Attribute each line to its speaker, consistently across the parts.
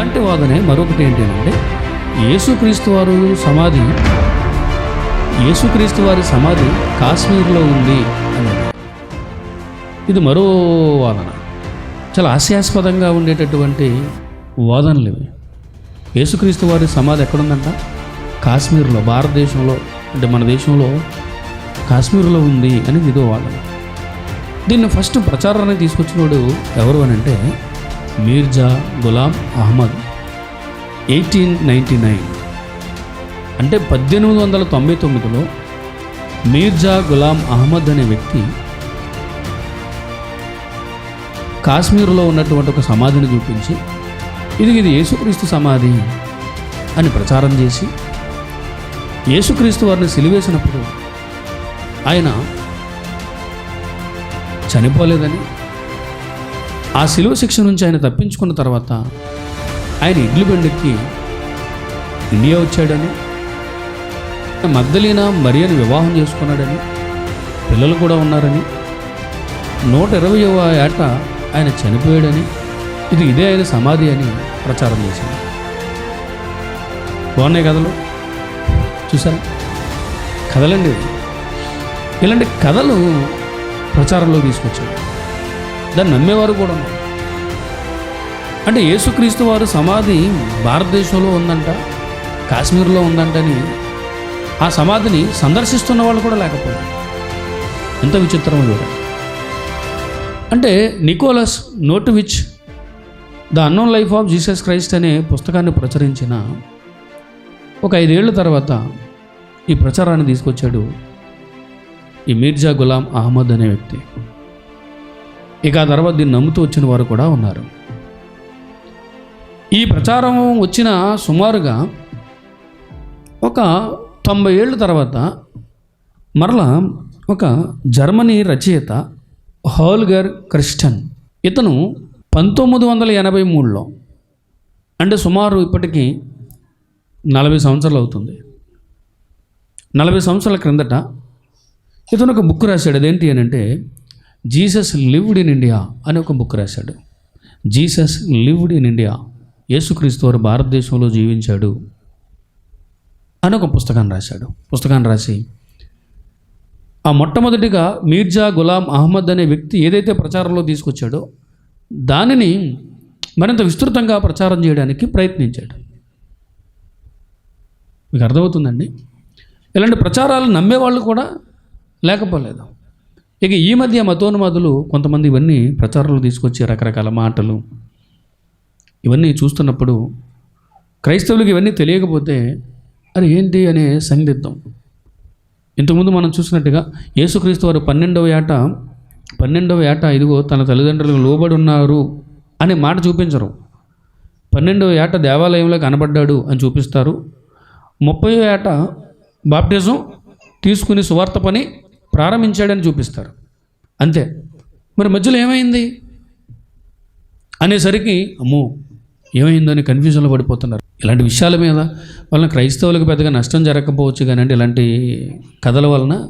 Speaker 1: అలాంటి వాదనే మరొకటి ఏంటి అంటే యేసుక్రీస్తు వారు సమాధి యేసుక్రీస్తు వారి సమాధి కాశ్మీర్లో ఉంది అనేది ఇది మరో వాదన. చాలా హాస్యాస్పదంగా ఉండేటటువంటి వాదనలు ఇవి. యేసుక్రీస్తు వారి సమాధి ఎక్కడుందంట? కాశ్మీర్లో భారతదేశంలో అంటే మన దేశంలో కాశ్మీర్లో ఉంది అనేది ఇదో వాదన. దీన్ని ఫస్ట్ ప్రచారాన్ని తీసుకొచ్చినోడు ఎవరు అని అంటే Mirza Ghulam Ahmad eighteen ninety nine అంటే పద్దెనిమిది వందల తొంభై తొమ్మిదిలో మీర్జా గులాం అహ్మద్ అనే వ్యక్తి కాశ్మీర్లో ఉన్నటువంటి ఒక సమాధిని చూపించి ఇది ఇది యేసుక్రీస్తు సమాధి అని ప్రచారం చేసి యేసుక్రీస్తు వారిని సిలివేసినప్పుడు ఆయన చనిపోలేదని ఆ శిలువ శిక్ష నుంచి ఆయన తప్పించుకున్న తర్వాత ఆయన ఇడ్లు బండెక్కి ఇండియా వచ్చాడని మద్దలీన మరియను వివాహం చేసుకున్నాడని పిల్లలు కూడా ఉన్నారని నూట ఇరవయవ ఏట ఆయన చనిపోయాడని ఇది ఇదే ఆయన సమాధి అని ప్రచారం చేసింది బాగున్నాయి కథలు? చూసారా కథలండి ఇలాంటి కథలు ప్రచారంలో తీసుకొచ్చాడు దాన్ని నమ్మేవారు కూడా ఉన్నారు. అంటే యేసుక్రీస్తు వారు సమాధి భారతదేశంలో ఉందంట కాశ్మీర్లో ఉందంటని ఆ సమాధిని సందర్శిస్తున్న వాళ్ళు కూడా లేకపోయారు. ఎంత విచిత్రం చూడండి అంటే Nicolas Notovitch the unknown life of Jesus Christ అనే పుస్తకాన్ని ప్రచురించిన ఒక ఐదేళ్ళ తర్వాత ఈ ప్రచారాన్ని తీసుకొచ్చాడు ఈ మీర్జా గులాం అహ్మద్ అనే వ్యక్తి. ఇక ఆ తర్వాత దీన్ని నమ్ముతూ వచ్చిన వారు కూడా ఉన్నారు. ఈ ప్రచారం వచ్చిన సుమారుగా ఒక తొంభై ఏళ్ళ తర్వాత మరలా ఒక జర్మనీ రచయిత హోల్గర్ క్రిస్టన్ ఇతను పంతొమ్మిది వందల ఎనభై మూడులో అంటే సుమారు ఇప్పటికీ నలభై సంవత్సరాలు అవుతుంది. నలభై సంవత్సరాల క్రిందట ఇతను ఒక బుక్ రాశాడు. అదేంటి అని అంటే జీసస్ లివ్డ్ ఇన్ ఇండియా అని ఒక బుక్ రాశాడు. జీసస్ లివ్డ్ ఇన్ ఇండియా యేసుక్రీస్తు వారు భారతదేశంలో జీవించాడు అని ఒక పుస్తకాన్ని రాశాడు. పుస్తకాన్ని రాసి ఆ మొట్టమొదటిగా మీర్జా గులాం అహ్మద్ అనే వ్యక్తి ఏదైతే ప్రచారంలో తీసుకొచ్చాడో దానిని మరింత విస్తృతంగా ప్రచారం చేయడానికి ప్రయత్నించాడు. మీకు అర్థమవుతుందండి? ఇలాంటి ప్రచారాలు నమ్మేవాళ్ళు కూడా లేకపోలేదు. ఇక ఈ మధ్య మతోన్మాదులు కొంతమంది ఇవన్నీ ప్రచారంలో తీసుకొచ్చి రకరకాల మాటలు ఇవన్నీ చూస్తున్నప్పుడు క్రైస్తవులకు ఇవన్నీ తెలియకపోతే అది ఏంటి అనే సందిగ్ధం. ఇంతకుముందు మనం చూసినట్టుగా యేసుక్రీస్తు వారు పన్నెండవ ఏట పన్నెండవ ఏట ఇదిగో తన తల్లిదండ్రులకు లోబడి ఉన్నారు అనే మాట చూపించరు. పన్నెండవ ఏట దేవాలయంలో కనబడ్డాడు అని చూపిస్తారు. ముప్పై ఏట బాప్టిజం తీసుకుని సువార్త పని ప్రారంభించాడని చూపిస్తారు. అంతే. మరి మధ్యలో ఏమైంది? అనేసరికి అమ్మో ఏమైందని కన్ఫ్యూజన్లో పడిపోతున్నారు. ఇలాంటి విషయాల మీద వలన క్రైస్తవులకు పెద్దగా నష్టం జరగకపోవచ్చు కానీ అంటే ఇలాంటి కథల వలన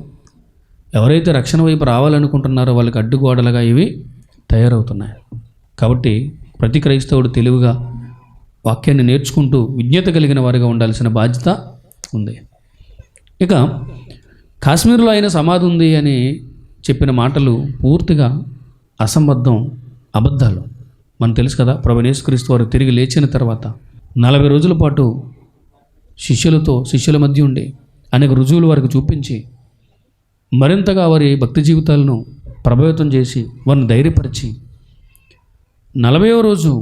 Speaker 1: ఎవరైతే రక్షణ వైపు రావాలనుకుంటున్నారో వాళ్ళకి అడ్డుగోడలుగా ఇవి తయారవుతున్నాయి. కాబట్టి ప్రతి క్రైస్తవుడు తెలివిగా వాక్యాన్ని నేర్చుకుంటూ విజ్ఞత కలిగిన వారిగా ఉండాల్సిన బాధ్యత ఉంది. ఇక కాశ్మీర్లో అయిన సమాధి ఉంది అని చెప్పిన మాటలు పూర్తిగా అసంబద్ధం అబద్ధాలు. మనకు తెలుసు కదా ప్రభు యేసుక్రీస్తు వారు తిరిగి లేచిన తర్వాత నలభై రోజుల పాటు శిష్యులతో శిష్యుల మధ్య ఉండి అనేక రుజువులు వారికి చూపించి మరింతగా వారి భక్తి జీవితాలను ప్రభావితం చేసి వారిని ధైర్యపరిచి నలభైవ రోజు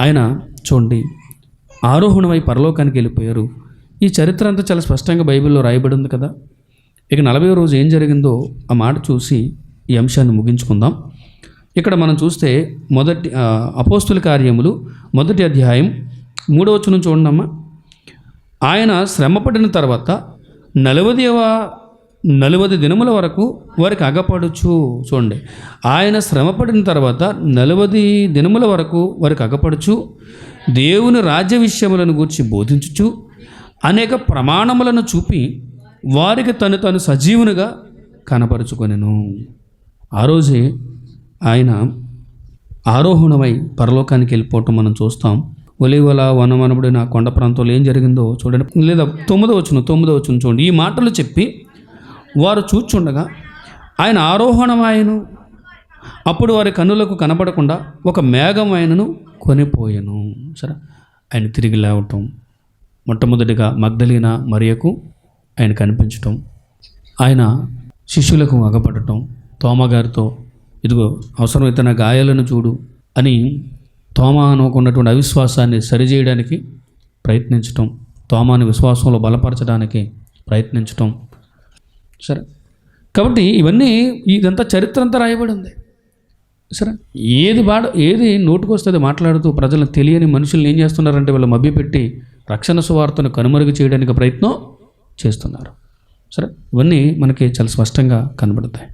Speaker 1: ఆయన చూడండి ఆరోహణమై పరలోకానికి వెళ్ళిపోయారు. ఈ చరిత్ర అంతా చాలా స్పష్టంగా బైబిల్లో రాయబడి ఉంది కదా. ఇక నలభై రోజు ఏం జరిగిందో ఆ మాట చూసి ఈ అంశాన్ని ముగించుకుందాం. ఇక్కడ మనం చూస్తే మొదటి అపోస్తుల కార్యములు మొదటి అధ్యాయం మూడవచనం చూడండమ్మా చూడండి అమ్మా. ఆయన శ్రమపడిన తర్వాత నలవదివ నలువది దినముల వరకు వారికి అగపడుచు చూడండి. ఆయన శ్రమపడిన తర్వాత నలువది దినముల వరకు వారికి అగపడుచు దేవుని రాజ్య విషయములను గూర్చి బోధించుచు అనేక ప్రమాణములను చూపి వారికి తను తను సజీవునిగా కనపరుచుకొనెను. ఆ రోజే ఆయన ఆరోహణమై పరలోకానికి వెళ్ళిపోవటం మనం చూస్తాం. ఒలివల వనమనబడిన కొండ ప్రాంతంలో ఏం జరిగిందో చూడండి. లేదా తొమ్మిదో వచ్చును తొమ్మిదో వచ్చును చూడండి. ఈ మాటలు చెప్పి వారు చూచుండగా ఆయన ఆరోహణమాయను. అప్పుడు వారి కన్నులకు కనపడకుండా ఒక మేఘం ఆయనను కొనిపోయాను. సరే? ఆయన తిరిగి లేవటం మొట్టమొదటిగా మగ్ధలీన మరియకు ఆయన కనిపించటం ఆయన శిష్యులకు అగపడటం తోమగారితో ఇదిగో అవసరమైతే నా గాయాలను చూడు అని తోమ అనుకున్నటువంటి అవిశ్వాసాన్ని సరిచేయడానికి ప్రయత్నించటం తోమాని విశ్వాసంలో బలపరచడానికి ప్రయత్నించటం. సరే. కాబట్టి ఇవన్నీ ఇదంతా చరిత్ర అంతా రాయబడి ఉంది. సరే. ఏది బాడ ఏది నోటుకొస్తుంది మాట్లాడుతూ ప్రజలను తెలియని మనుషుల్ని ఏం చేస్తున్నారంటే వాళ్ళు మభ్యపెట్టి రక్షణ సువార్తను కనుమరుగు చేయడానికి ప్రయత్నం చేస్తున్నారు. సరే? ఇవన్నీ మనకి చాలా స్పష్టంగా కనబడతాయి.